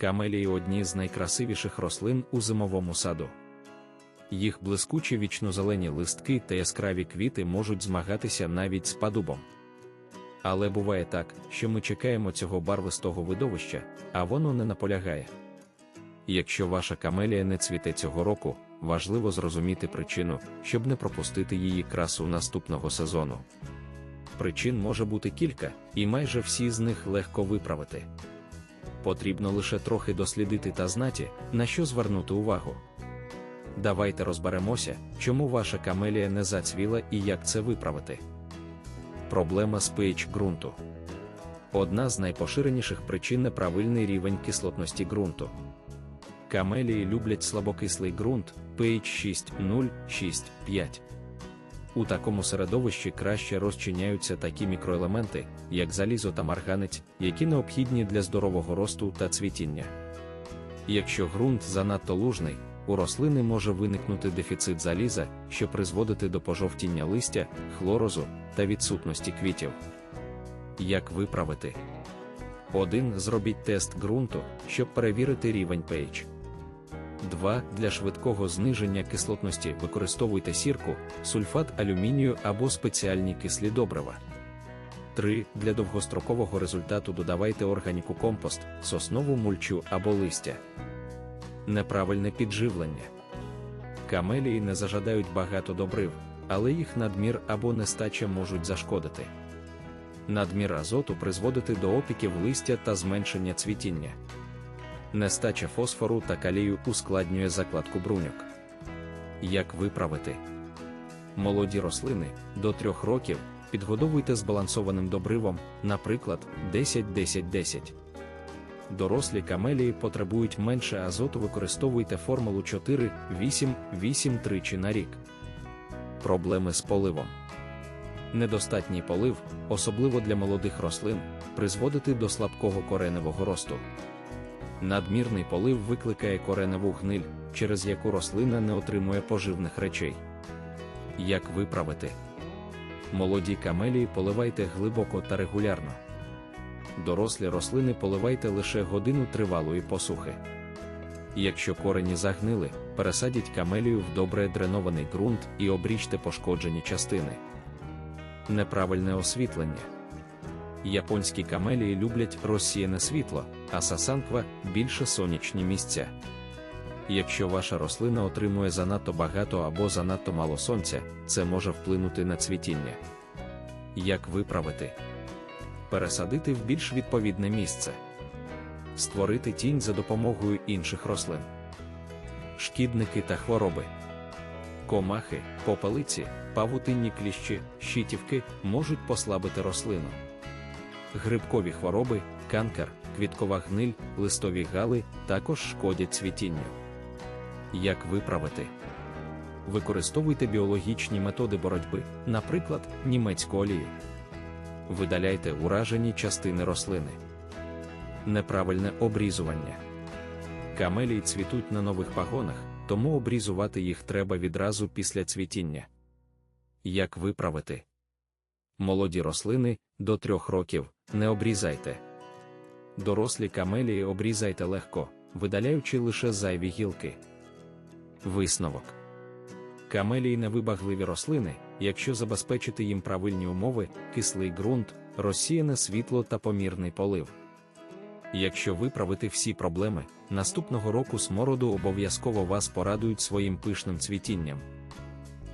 Камелії одні з найкрасивіших рослин у зимовому саду. Їх блискучі вічнозелені листки та яскраві квіти можуть змагатися навіть з падубом. Але буває так, що ми чекаємо цього барвистого видовища, а воно не наполягає. Якщо ваша камелія не цвіте цього року, важливо зрозуміти причину, щоб не пропустити її красу наступного сезону. Причин може бути кілька, і майже всі з них легко виправити. Потрібно лише трохи дослідити та знати, на що звернути увагу. Давайте розберемося, чому ваша камелія не зацвіла і як це виправити. Проблема з pH ґрунту. Одна з найпоширеніших причин неправильний рівень кислотності ґрунту. Камелії люблять слабокислий ґрунт pH 6,0, 6,5. У такому середовищі краще розчиняються такі мікроелементи, як залізо та марганець, які необхідні для здорового росту та цвітіння. Якщо ґрунт занадто лужний, у рослини може виникнути дефіцит заліза, що призводити до пожовтіння листя, хлорозу та відсутності квітів. Як виправити? 1. Зробіть тест ґрунту, щоб перевірити рівень pH. 2. Для швидкого зниження кислотності використовуйте сірку, сульфат алюмінію або спеціальні кислі добрива. 3. Для довгострокового результату додавайте органіку компост, соснову мульчу або листя. Неправильне підживлення. Камелії не зажадають багато добрив, але їх надмір або нестача можуть зашкодити. Надмір азоту призводити до опіків листя та зменшення цвітіння. Нестача фосфору та калію ускладнює закладку бруньок. Як виправити? Молоді рослини до 3 років підгодовуйте збалансованим добривом, наприклад, 10-10-10. Дорослі камелії потребують менше азоту, використовуйте формулу 4-8-8 тричі на рік. Проблеми з поливом. Недостатній полив, особливо для молодих рослин, призводити до слабкого кореневого росту. Надмірний полив викликає кореневу гниль, через яку рослина не отримує поживних речей. Як виправити? Молоді камелії поливайте глибоко та регулярно. Дорослі рослини поливайте лише годину тривалої посухи. Якщо корені загнили, пересадіть камелію в добре дренований ґрунт і обріжте пошкоджені частини. Неправильне освітлення. Японські камелії люблять розсіяне світло, а сасанква більше сонячні місця. Якщо ваша рослина отримує занадто багато або занадто мало сонця, це може вплинути на цвітіння. Як виправити? Пересадити в більш відповідне місце, створити тінь за допомогою інших рослин, шкідники та хвороби, комахи, попелиці, павутинні кліщі, щитівки можуть послабити рослину. Грибкові хвороби, канкер, квіткова гниль, листові гали також шкодять цвітінню. Як виправити? Використовуйте біологічні методи боротьби, наприклад, німецьку олію. Видаляйте уражені частини рослини. Неправильне обрізування. Камелії цвітуть на нових пагонах, тому обрізувати їх треба відразу після цвітіння. Як виправити? Молоді рослини до трьох років не обрізайте. Дорослі камелії обрізайте легко, видаляючи лише зайві гілки. Висновок. Камелії невибагливі рослини, якщо забезпечити їм правильні умови, кислий ґрунт, розсіяне світло та помірний полив. Якщо виправити всі проблеми, наступного року смороду обов'язково вас порадують своїм пишним цвітінням.